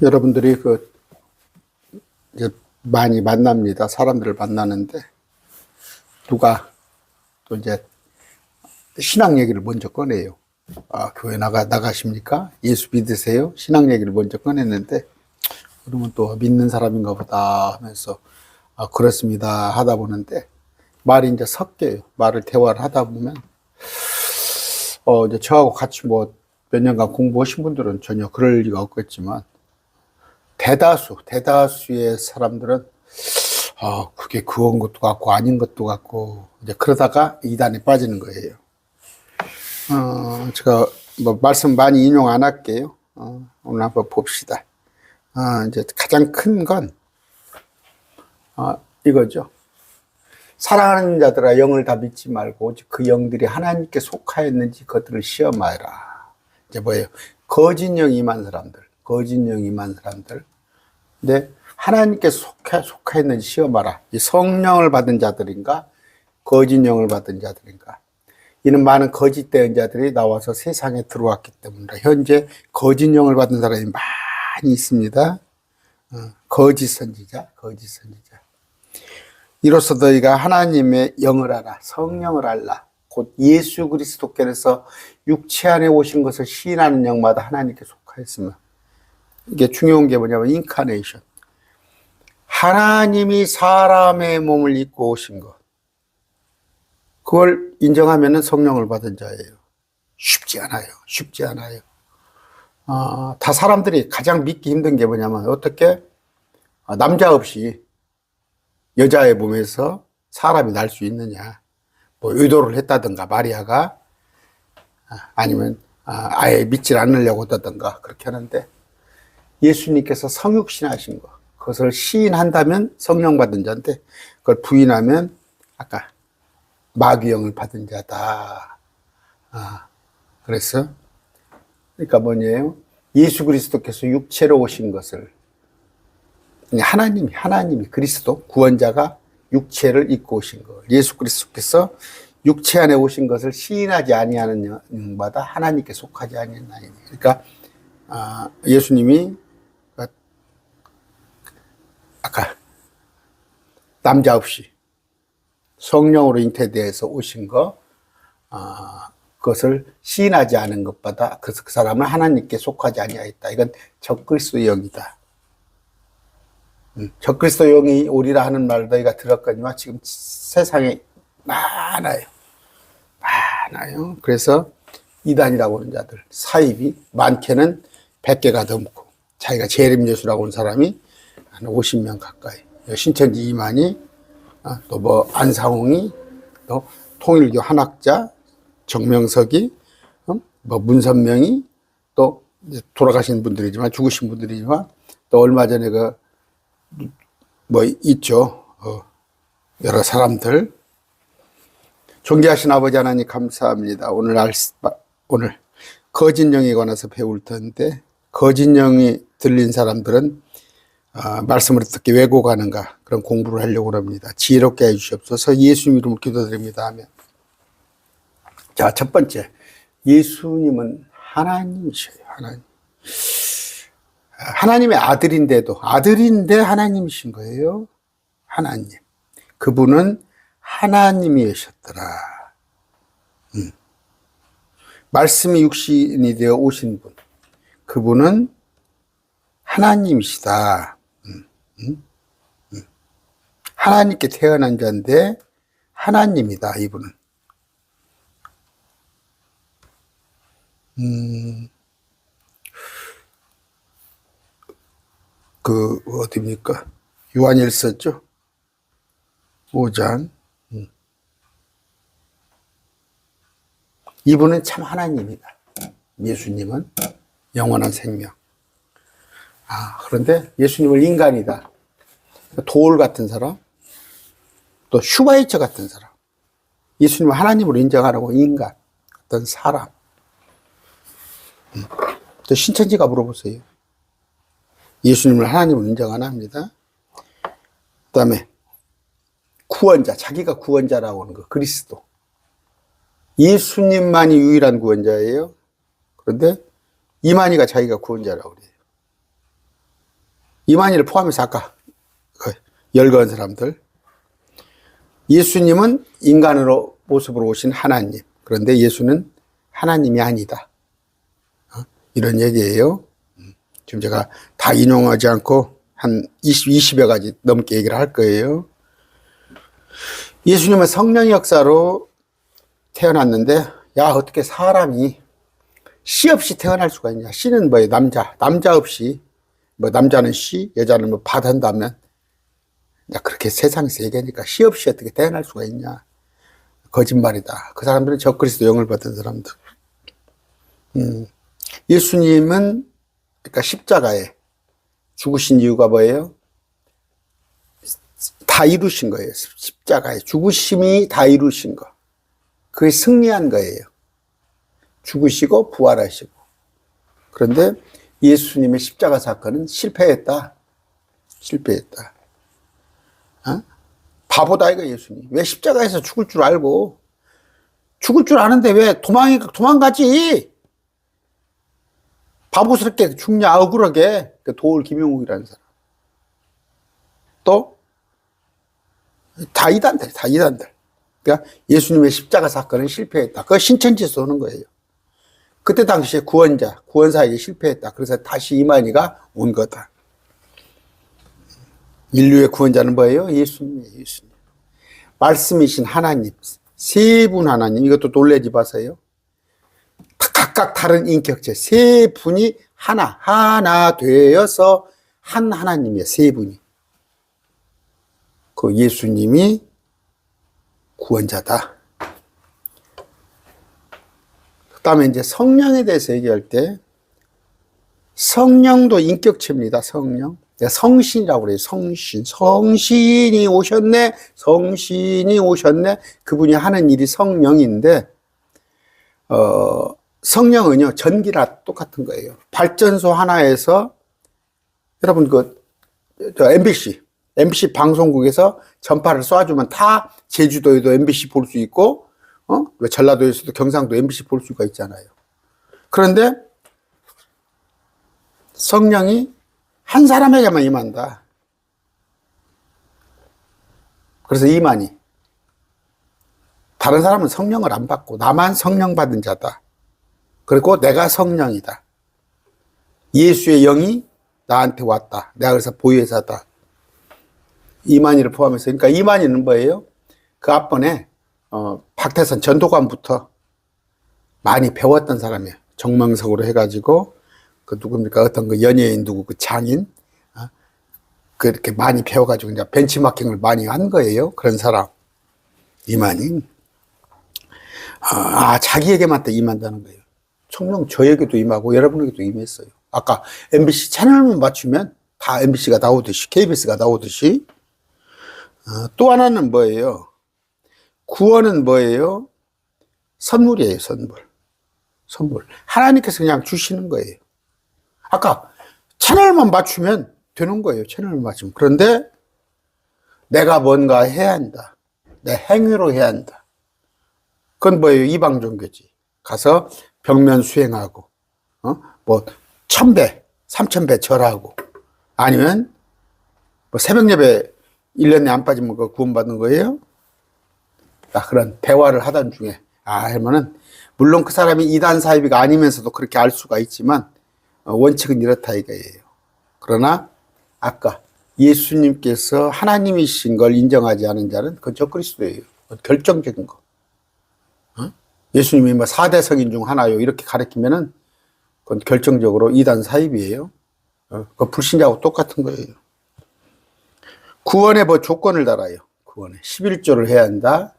여러분들이 그 많이 만납니다. 사람들을 만나는데 누가 또 이제 신앙 얘기를 먼저 꺼내요. 아, 교회 나가 나가십니까? 예수 믿으세요? 신앙 얘기를 먼저 꺼냈는데 그러면 또 믿는 사람인가 보다 하면서 아, 그렇습니다 하다 보는데 말이 이제 섞여요. 말을 대화를 하다 보면 어, 이제 저하고 같이 뭐 몇 년간 공부하신 분들은 전혀 그럴 리가 없겠지만 대다수, 대다수의 사람들은 아, 그게 그건 것도 같고 아닌 것도 같고 이제 그러다가 이단에 빠지는 거예요. 어, 제가 뭐 말씀 많이 인용 안 할게요. 어, 오늘 한번 봅시다. 아, 이제 가장 큰 건, 아, 이거죠. 사랑하는 자들아 영을 다 믿지 말고 오직 그 영들이 하나님께 속하였는지 그것들을 시험하여라. 이제 뭐예요? 거짓 영 임한 사람들, 거짓 영 임한 사람들. 근데 하나님께 속하, 속하였는지 시험하라. 이 성령을 받은 자들인가? 거짓 영을 받은 자들인가? 이는 많은 거짓 대언자들이 나와서 세상에 들어왔기 때문이다. 현재 거짓 영을 받은 사람이 많이 있습니다. 어, 거짓 선지자, 거짓 선지자. 이로써 너희가 하나님의 영을 알아, 성령을 알라. 곧 예수 그리스도께서 육체 안에 오신 것을 시인하는 영마다 하나님께 속하였으며 이게 중요한 게 뭐냐면 인카네이션. 하나님이 사람의 몸을 입고 오신 것. 그걸 인정하면 성령을 받은 자예요. 쉽지 않아요. 쉽지 않아요. 아, 다 사람들이 가장 믿기 힘든 게 뭐냐면 어떻게 아, 남자 없이 여자의 몸에서 사람이 날 수 있느냐. 뭐 의도를 했다든가 마리아가 아, 아니면 아, 아예 믿질 않으려고 했다든가 그렇게 하는데 예수님께서 성육신하신 거 그것을 시인한다면 성령 받은 자인데 그걸 부인하면 아까 마귀영을 받은 자다. 아, 그래서 그러니까 뭐냐요? 예수 그리스도께서 육체로 오신 것을 하나님이 하나님이 그리스도 구원자가 육체를 입고 오신 것. 예수 그리스도께서 육체 안에 오신 것을 시인하지 아니하는 영마다 하나님께 속하지 아니하나니. 그러니까 아, 예수님이 아까 남자 없이 성령으로 잉태되어서 오신 거, 아, 그것을 시인하지 않은 것보다 그, 그 사람은 하나님께 속하지 아니하였다. 이건 적그리스도 영이다. 음, 적그리스도 영이 오리라 하는 말 너희가 들었거니와 지금 세상에 많아요. 많아요. 그래서 이단이라고 하는 자들, 사입이 많게는 100개가 넘고 자기가 재림예수라고 하는 사람이 한 50명 가까이. 신천지 이만희, 아, 또뭐 안상홍이, 또 통일교 한학자, 정명석이, 어? 뭐 문선명이, 또 돌아가신 분들이지만 죽으신 분들이지만 또 얼마 전에 그 뭐 있죠. 어, 여러 사람들. 존귀하신 아버지 하나님 감사합니다. 오늘 알, 오늘 거짓 영에 관해서 배울 텐데 거짓 영이 들린 사람들은 아, 말씀을 어떻게 왜곡하는가 그런 공부를 하려고 합니다. 지혜롭게 해 주시옵소서 예수님 이름으로 기도드립니다 하면 자, 첫 번째 예수님은 하나님이셔요. 하나님. 하나님의 아들인데도 아들인데 하나님이신 거예요. 하나님. 그분은 하나님이셨더라. 음. 말씀이 육신이 되어 오신 분. 그분은 하나님이시다. 하나님께 태어난 자인데 하나님이다. 이분은. 음. 그 어디입니까? 요한일서죠. 5장. 음. 이분은 참 하나님이다. 예수님은 영원한 생명. 아, 그런데 예수님을 인간이다. 돌 같은 사람, 또 슈바이처 같은 사람. 예수님을 하나님으로 인정하라고 인간, 어떤 사람. 음. 또 신천지가 물어보세요. 예수님을 하나님으로 인정 안 합니다. 그 다음에 구원자, 자기가 구원자라고 하는 거, 그리스도. 예수님만이 유일한 구원자예요. 그런데 이만희가 자기가 구원자라고 그래요. 이만희를 포함해서 아까 그 열거한 사람들. 예수님은 인간으로 모습으로 오신 하나님. 그런데 예수는 하나님이 아니다. 어? 이런 얘기예요. 음, 지금 제가 다 인용하지 않고 한 20, 20 여 가지 넘게 얘기를 할 거예요. 예수님은 성령 역사로 태어났는데, 야, 어떻게 사람이 씨 없이 태어날 수가 있냐. 씨는 뭐예요? 남자. 남자 없이. 뭐, 남자는 씨, 여자는 뭐, 받한다면. 야, 그렇게 세상 세계니까 씨 없이 어떻게 태어날 수가 있냐. 거짓말이다. 그 사람들은 적그리스도 영을 받은 사람들. 음, 예수님은, 그러니까 십자가에 죽으신 이유가 뭐예요? 다 이루신 거예요. 십자가에 죽으심이 다 이루신 거. 그게 승리한 거예요. 죽으시고 부활하시고. 그런데 예수님의 십자가 사건은 실패했다. 실패했다. 어? 바보다 이거 예수님. 왜 십자가에서 죽을 줄 알고 죽을 줄 아는데 왜 도망이 도망가지? 바보스럽게 죽냐 억울하게 그 도울 김용욱이라는 사람. 또 다 이단들, 다 이단들. 그러니까 예수님의 십자가 사건은 실패했다. 그거 신천지에서 오는 거예요. 그때 당시에 구원자, 구원사에게 실패했다. 그래서 다시 이만희가 온 거다. 인류의 구원자는 뭐예요? 예수님이에요, 예수님. 말씀이신 하나님, 세 분 하나님, 이것도 놀래지 마세요. 각각 다른 인격체, 세 분이 하나, 하나 되어서 한 하나님이에요, 세 분이. 그 예수님이 구원자다. 그 다음에 이제 성령에 대해서 얘기할 때, 성령도 인격체입니다, 성령. 성신이라고 그래요, 성신. 성신이 오셨네, 성신이 오셨네. 그분이 하는 일이 성령인데, 어, 성령은요, 전기랑 똑같은 거예요. 발전소 하나에서, 여러분, 그, 저 MBC, MBC 방송국에서 전파를 쏴주면 다 제주도에도 MBC 볼 수 있고, 어? 왜 전라도에서도 경상도 MBC 볼 수가 있잖아요. 그런데 성령이 한 사람에게만 임한다. 그래서 이만이. 다른 사람은 성령을 안 받고 나만 성령 받은 자다. 그리고 내가 성령이다. 예수의 영이 나한테 왔다. 내가 그래서 보혜사다. 이만희를 포함해서. 그러니까 이만희는 뭐예요? 그 앞번에, 어, 박태선 전도관부터 많이 배웠던 사람이에요. 정망석으로 해가지고, 그 누굽니까? 어떤 그 연예인 누구 그 장인? 어? 그렇게 많이 배워가지고 이제 벤치마킹을 많이 한 거예요. 그런 사람. 이만희. 아, 아, 자기에게만 또 임한다는 거예요. 청룡 저에게도 임하고 여러분에게도 임했어요. 아까 MBC 채널만 맞추면 다 MBC가 나오듯이, KBS가 나오듯이. 어, 또 하나는 뭐예요? 구원은 뭐예요? 선물이에요, 선물. 선물. 하나님께서 그냥 주시는 거예요. 아까 채널만 맞추면 되는 거예요. 채널만 맞추면. 그런데 내가 뭔가 해야 한다. 내 행위로 해야 한다. 그건 뭐예요? 이방 종교지. 가서 벽면 수행하고, 어? 뭐, 천 배, 삼천 배 절하고, 아니면, 뭐, 새벽 예배 1년에 안 빠지면 그 구원받는 거예요? 아, 그런 대화를 하던 중에, 아, 하면은, 물론 그 사람이 이단 사이비가 아니면서도 그렇게 알 수가 있지만, 어, 원칙은 이렇다 이거예요. 그러나, 아까 예수님께서 하나님이신 걸 인정하지 않은 자는 그건 적그리스도예요. 결정적인 거. 예수님이 뭐 4대 성인 중 하나요. 이렇게 가르치면은 그건 결정적으로 이단 사입이에요. 어, 그 불신자하고 똑같은 거예요. 구원에 뭐 조건을 달아요. 구원에. 11조를 해야 한다.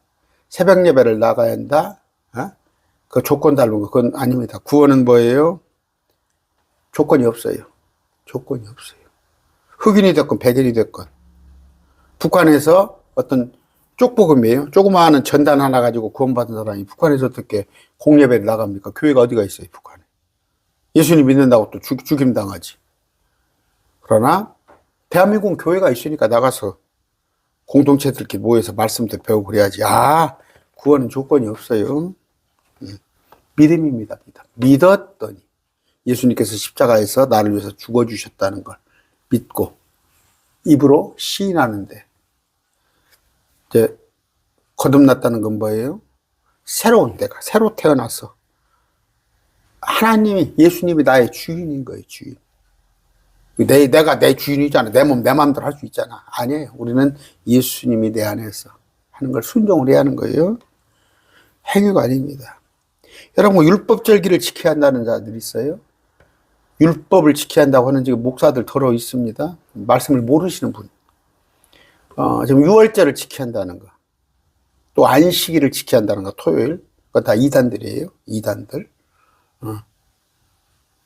새벽 예배를 나가야 한다. 어? 그 조건 거. 그건 아닙니다. 구원은 뭐예요? 조건이 없어요. 조건이 없어요. 흑인이 됐건 백인이 됐건. 북한에서 어떤 쪽복음이에요. 조그마한 전단 하나 가지고 구원받은 사람이 북한에서 어떻게 공예배를 나갑니까? 교회가 어디가 있어요, 북한에. 예수님 믿는다고 또 죽, 죽임 당하지. 그러나 대한민국 교회가 있으니까 나가서 공동체들끼리 모여서 말씀도 배우고 그래야지. 아, 구원은 조건이 없어요. 음, 믿음입니다, 믿음. 믿었더니 예수님께서 십자가에서 나를 위해서 죽어주셨다는 걸 믿고 입으로 시인하는데 이제 거듭났다는 건 뭐예요? 새로운 데가 새로 태어났어. 하나님이 예수님이 나의 주인인 거예요, 주인. 내, 내가 내 주인이잖아. 내 몸, 내 마음대로 할 수 있잖아. 아니에요. 우리는 예수님이 내 안에서 하는 걸 순종을 해야 하는 거예요. 행위가 아닙니다. 여러분, 뭐 율법절기를 지켜야 한다는 자들 있어요? 율법을 지켜야 한다고 하는 지금 목사들 더러 있습니다. 말씀을 모르시는 분. 어, 지금 6월절을 지켜야 한다는 거. 또 안식일을 지켜야 한다는 거, 토요일. 그거 다 이단들이에요. 이단들. 어.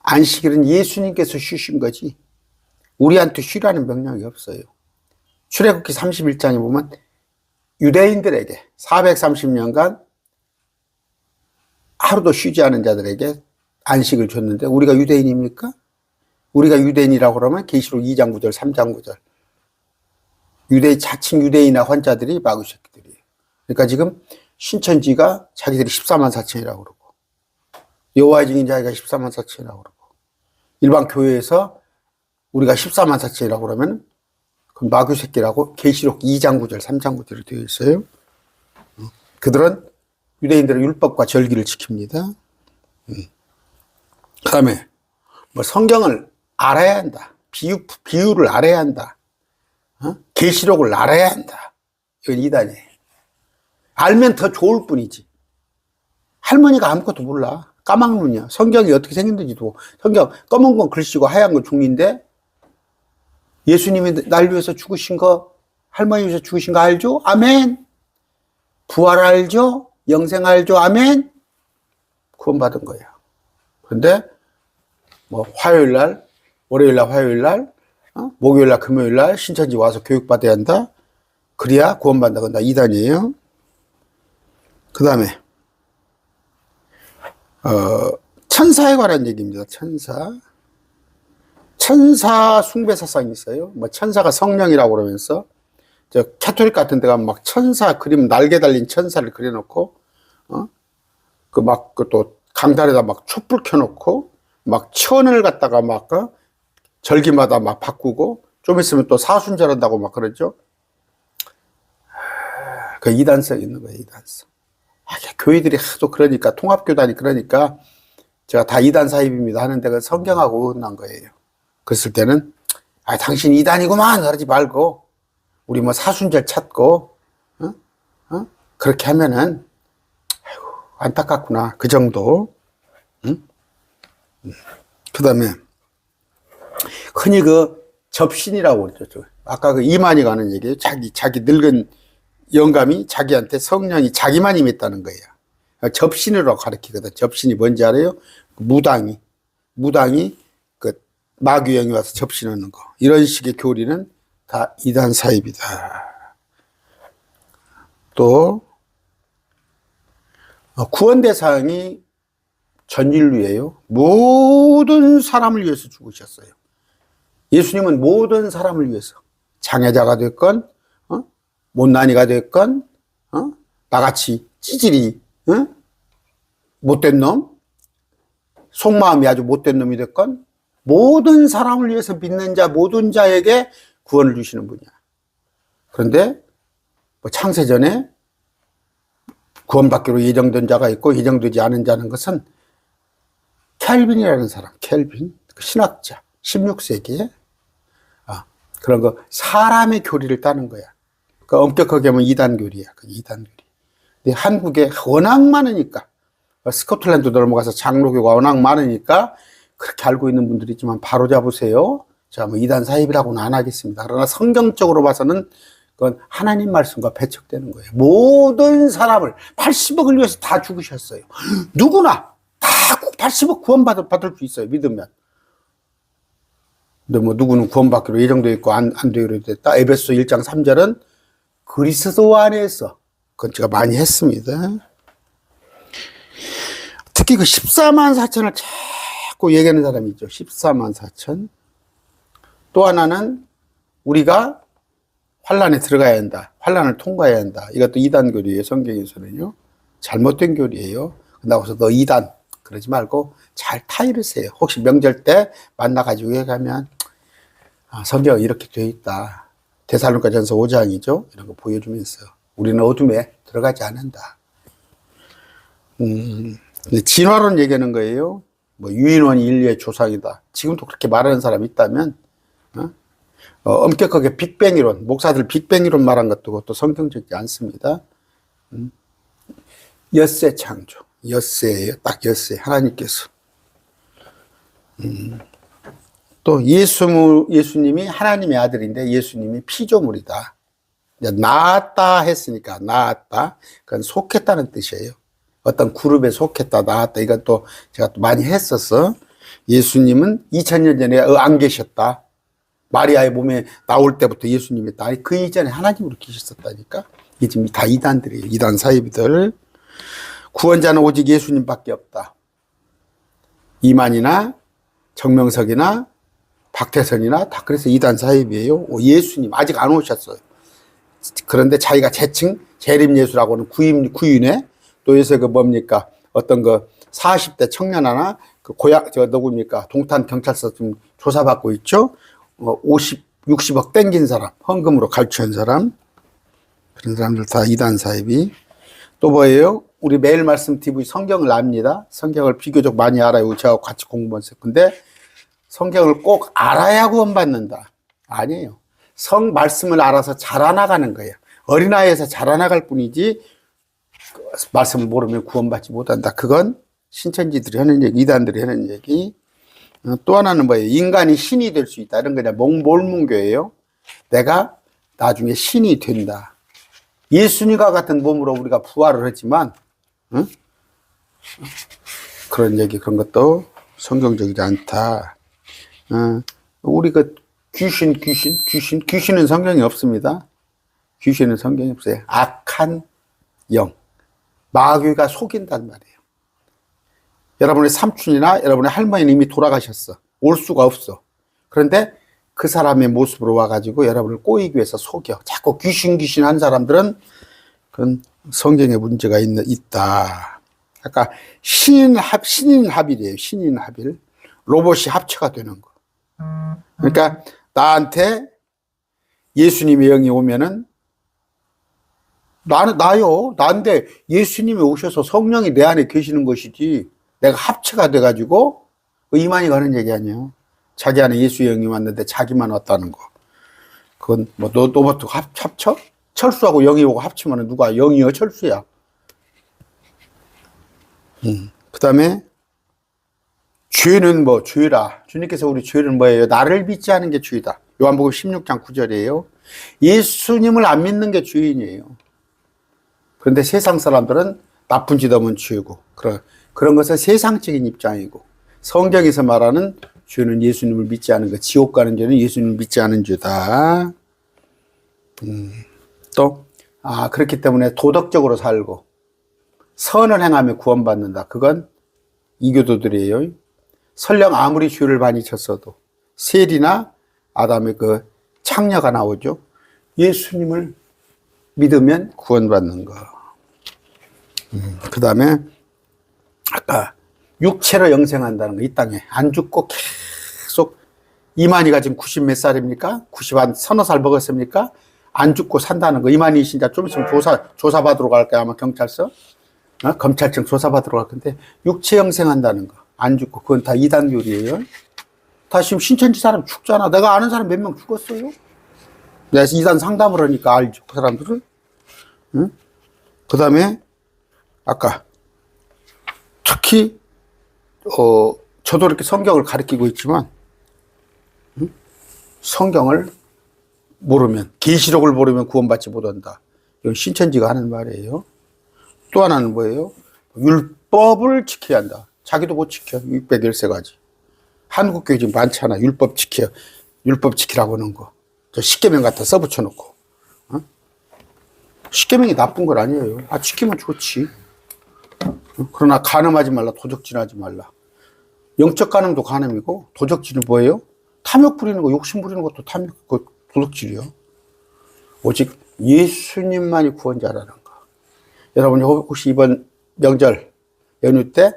안식일은 예수님께서 쉬신 거지. 우리한테 쉬라는 명령이 없어요. 출애굽기 31장에 보면 유대인들에게 430년간 하루도 쉬지 않은 자들에게 안식을 줬는데 우리가 유대인입니까? 우리가 유대인이라고 그러면 계시록 2장 9절, 3장 9절. 유대 자칭 유대인이나 환자들이 마귀 새끼들이에요. 그러니까 지금 신천지가 자기들이 14만 4천이라고 그러고 여호와의 증인 자기가 14만 4천이라고 그러고 일반 교회에서 우리가 14만 4천이라고 그러면 그건 마귀 새끼라고 계시록 2장 9절, 3장 9절에 되어 있어요. 그들은 유대인들은 율법과 절기를 지킵니다. 그 다음에 뭐 성경을 알아야 한다. 비유, 비유를 알아야 한다. 어? 계시록을 알아야 한다. 이건 이단이에요. 알면 더 좋을 뿐이지. 할머니가 아무것도 몰라. 까막눈이야. 성경이 어떻게 생겼는지도. 성경 검은 건 글씨고 하얀 건 종인데 예수님이 날 위해서 죽으신 거, 할머니 위해서 죽으신 거 알죠? 아멘. 부활 알죠? 영생 알죠? 아멘. 구원받은 거야. 근데 뭐 화요일 날, 월요일 날, 화요일 날, 어? 목요일 날, 금요일 날 신천지 와서 교육 받아야 한다. 그래야 구원받는다. 그건 다 이단이에요. 그 다음에 어, 천사에 관한 얘기입니다. 천사. 천사 숭배 사상이 있어요. 뭐 천사가 성령이라고 그러면서 저 캐톨릭 같은 데가 막 천사 그림 날개 달린 천사를 그려놓고 어? 그 막 그 또 강단에다 막 촛불 켜놓고 막 천을 갖다가 막 어? 절기마다 막 바꾸고 좀 있으면 또 사순절 한다고 막 그러죠. 하, 그 이단성 있는 거예요. 이단성. 아, 교회들이 하도 그러니까 통합교단이 그러니까 제가 다 이단 사입입니다 하는데 그 성경하고 어긋난 거예요. 그랬을 때는 아 당신 이단이구만 그러지 말고 우리 뭐 사순절 찾고 어? 어? 그렇게 하면은 아이고 안타깝구나 그 정도. 응? 그 다음에 흔히 그 접신이라고 그러죠. 아까 그 이만희가 하는 얘기예요. 자기 자기 늙은 영감이 자기한테 성령이 자기만 임했다는 거예요. 접신이라고 가르치거든. 접신이 뭔지 알아요? 무당이 무당이 그 마귀영이 와서 접신하는 거. 이런 식의 교리는 다 이단 사입이다. 또 어, 구원 대상이 전 인류예요. 모든 사람을 위해서 죽으셨어요. 예수님은 모든 사람을 위해서 장애자가 됐건 어? 못난이가 됐건 어? 나같이 찌질이 어? 못된 놈 속마음이 아주 못된 놈이 됐건 모든 사람을 위해서 믿는 자 모든 자에게 구원을 주시는 분이야. 그런데 뭐 창세전에 구원받기로 예정된 자가 있고 예정되지 않은 자는 것은 켈빈이라는 사람, 켈빈 그 신학자 16세기에 아, 그런 거 사람의 교리를 따는 거야. 그 엄격하게 하면 이단 교리야. 그 이단 교리. 근데 한국에 워낙 많으니까 스코틀랜드 넘어가서 장로교가 워낙 많으니까 그렇게 알고 있는 분들이 있지만 바로 잡으세요. 자, 뭐 이단 사입이라고는 안 하겠습니다. 그러나 성경적으로 봐서는 그건 하나님 말씀과 배척되는 거예요. 모든 사람을 80억을 위해서 다 죽으셨어요. 누구나 다 80억 구원받을 받을 수 있어요. 믿으면. 근데 뭐 누구는 구원받기로 예정되어 있고 안, 안 되기로 됐다. 에베소 1장 3절은 그리스도 안에서 그건 제가 많이 했습니다. 특히 그 14만 4천을 자꾸 얘기하는 사람이 있죠. 14만 4천. 또 하나는 우리가 환란에 들어가야 한다. 환란을 통과해야 한다. 이것도 이단 교리예요. 성경에서는요. 잘못된 교리예요. 나와서 너 이단 그러지 말고 잘 타이르세요. 혹시 명절 때 만나가지고 얘기하면 아, 성경 이렇게 돼 있다. 대살로까지전서 5장이죠. 이런 거 보여주면서 우리는 어둠에 들어가지 않는다. 음, 진화론 얘기하는 거예요. 뭐 유인원이 인류의 조상이다. 지금도 그렇게 말하는 사람이 있다면 어? 어, 엄격하게 빅뱅 이론, 목사들 빅뱅 이론 말한 것도 그것도 성경적이지 않습니다. 음. 엿새 창조, 엿새예요. 딱 엿새 하나님께서. 음. 또 예수 예수님이 하나님의 아들인데 예수님이 피조물이다. 나았다 했으니까 나았다. 그건 속했다는 뜻이에요. 어떤 그룹에 속했다 나았다. 이건 또 제가 또 많이 했었어. 예수님은 2000년 전에 안 계셨다. 마리아의 몸에 나올 때부터 있다. 아니, 그 이전에 하나님으로 계셨었다니까. 이게 지금 다 이단들이에요. 이단 사이비들. 구원자는 오직 예수님밖에 없다. 이만이나 정명석이나 박태선이나 다 그래서 이단 사입이에요. 예수님 아직 안 오셨어요. 그런데 자기가 재칭 재림 예수라고는 구인 구인에 또 요새 그 뭡니까 어떤 그 40대 청년 하나 그 고향 저 누굽니까 동탄 경찰서 좀 조사받고 있죠. 어, 50 60억 땡긴 사람 헌금으로 갈취한 사람 그런 사람들 다 이단 사입이 또 뭐예요? 우리 매일 말씀 TV 성경을 압니다. 성경을 비교적 많이 알아요. 제가 같이 공부했어요. 근데 성경을 꼭 알아야 구원받는다. 아니에요. 성 말씀을 알아서 자라나가는 거예요. 어린아이에서 자라나갈 뿐이지 그 말씀을 모르면 구원받지 못한다. 그건 신천지들이 하는 얘기, 이단들이 하는 얘기. 어, 또 하나는 뭐예요? 인간이 신이 될 수 있다. 이런 거냐. 몽몰문교예요. 내가 나중에 신이 된다. 예수님과 같은 몸으로 우리가 부활을 했지만, 응? 그런 얘기, 그런 것도 성경적이지 않다. 어, 우리 그 귀신, 귀신, 귀신, 귀신은 성경이 없습니다. 귀신은 성경이 없어요. 악한 영. 마귀가 속인단 말이에요. 여러분의 삼촌이나 여러분의 할머니는 이미 돌아가셨어. 올 수가 없어. 그런데 그 사람의 모습으로 와가지고 여러분을 꼬이기 위해서 속여. 자꾸 귀신 귀신 한 사람들은 그건 성경에 문제가 있, 있다. 아까 신인 합, 신인 합일이에요. 신인 합일. 로봇이 합체가 되는 거. 그러니까 나한테 예수님의 영이 오면은 나는 나요. 나인데 예수님이 오셔서 성령이 내 안에 계시는 것이지 내가 합체가 돼가지고 그 이만이 가는 얘기 아니에요. 자기 안에 예수의 영이 왔는데 자기만 왔다는 거. 그건 뭐 너 너부터 합 합쳐? 철수하고 영이 오고 합치면 누가 영이요 철수야. 음. 그 다음에 죄는 뭐 죄라. 주님께서 우리 죄는 뭐예요? 나를 믿지 않은 게 죄다. 요한복음 16장 9절이에요. 예수님을 안 믿는 게 죄인이에요. 그런데 세상 사람들은 나쁜 짓 하면 죄고 그런 그런 것은 세상적인 입장이고 성경에서 말하는 죄는 예수님을 믿지 않은 것, 지옥 가는 죄는 예수님을 믿지 않은 죄다. 음, 또, 아, 그렇기 때문에 도덕적으로 살고 선을 행하며 구원받는다. 그건 이교도들이에요. 설령 아무리 죄를 많이 쳤어도 셀이나 아담의 그 창녀가 나오죠. 예수님을 믿으면 구원받는 거. 음, 그 다음에 아까 육체로 영생한다는 거 이 땅에 안 죽고 계속 이만희가 지금 90 몇 살입니까? 90한 서너 살 먹었습니까? 안 죽고 산다는 거 이만희 진짜 좀 있으면 조사 조사 받으러 갈 거야 아마 경찰서 어? 검찰청 조사 받으러 갈 건데 육체 영생한다는 거 안 죽고 그건 다 이단교리예요. 다 지금 신천지 사람 죽잖아. 내가 아는 사람 몇 명 죽었어요. 내가 이단 상담을 하니까 알죠 그 사람들은. 응? 그 다음에 아까 특히 어 저도 이렇게 성경을 가르치고 있지만 응? 성경을 모르면 계시록을 모르면 구원받지 못한다. 이건 신천지가 하는 말이에요. 또 하나는 뭐예요? 율법을 지켜야 한다. 자기도 못 지켜. 613가지. 한국 교회 지금 많잖아. 율법 지켜. 율법 지키라고 하는 거. 저 십계명 갖다 써붙여 놓고. 어? 십계명이 나쁜 건 아니에요. 아, 지키면 좋지. 어? 그러나 간음하지 말라. 도적질하지 말라. 영적 간음도 간음이고 도적질은 뭐예요? 탐욕 부리는 거, 욕심 부리는 것도 탐욕, 그 도덕질이요. 오직 예수님만이 구원자라는 거. 여러분이 혹시 이번 명절 연휴 때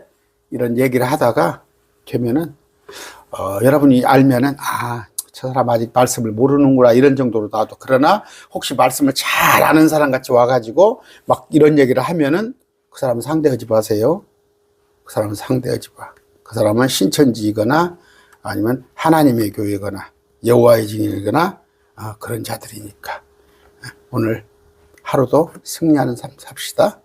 이런 얘기를 하다가 되면은 어, 여러분이 알면은 아 저 사람 아직 말씀을 모르는구나 이런 정도로 놔도 그러나 혹시 말씀을 잘 아는 사람 같이 와가지고 막 이런 얘기를 하면은 그 사람은 상대하지 마세요. 그 사람은 상대하지 마. 그 사람은 신천지이거나 아니면 하나님의 교회거나 여호와의 증인이거나 아, 그런 자들이니까 오늘 하루도 승리하는 삶 삽시다.